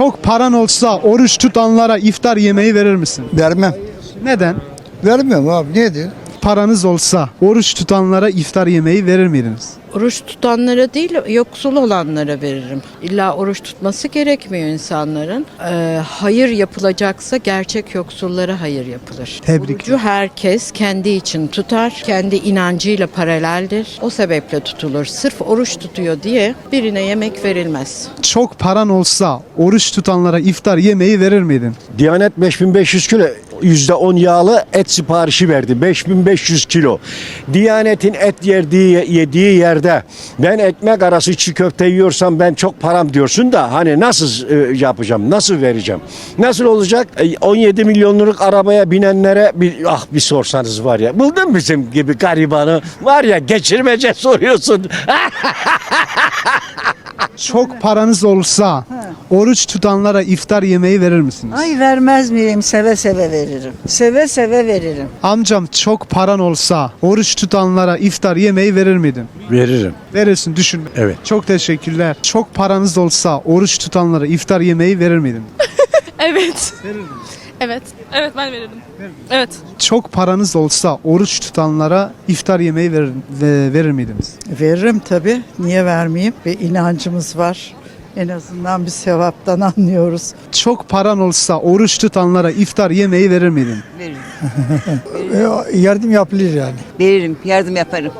Çok paran olsa oruç tutanlara iftar yemeği verir misin? Vermem. Neden? Vermiyorum abi. Niye Paranız olsa oruç tutanlara iftar yemeği verir miydiniz? Oruç tutanlara değil, yoksul olanlara veririm. İlla oruç tutması gerekmiyor insanların. Ee, hayır yapılacaksa gerçek yoksullara hayır yapılır. Tebrikler. Orucu herkes kendi için tutar, kendi inancıyla paraleldir. O sebeple tutulur. Sırf oruç tutuyor diye birine yemek verilmez. Çok paran olsa oruç tutanlara iftar yemeği verir miydin? Diyanet 5500 kilo %10 yağlı et siparişi verdi. 5500 kilo. Diyanet'in et yerdiği, yediği yerde ben ekmek arası çiğ köfte yiyorsam ben çok param diyorsun da hani nasıl e, yapacağım? Nasıl vereceğim? Nasıl olacak? E, 17 milyonluk arabaya binenlere bir ah bir sorsanız var ya. Buldun bizim gibi garibanı var ya geçirmece soruyorsun. Çok paranız olsa oruç tutanlara iftar yemeği verir misiniz? Ay vermez miyim? Seve seve veririm. Seve seve veririm. Amcam çok paran olsa oruç tutanlara iftar yemeği verir miydin? Veririm. Verirsin düşünme. Evet. Çok teşekkürler. Çok paranız olsa oruç tutanlara iftar yemeği verir miydin? Evet. Evet. Evet ben verirdim. Evet. Çok paranız olsa oruç tutanlara iftar yemeği verir, ve- verir miydiniz? Veririm tabii. Niye vermeyeyim? Ve inancımız var. En azından bir sevaptan anlıyoruz. Çok paran olsa oruç tutanlara iftar yemeği verir miydin? Yardım yapılır yani. Veririm, yardım yaparım.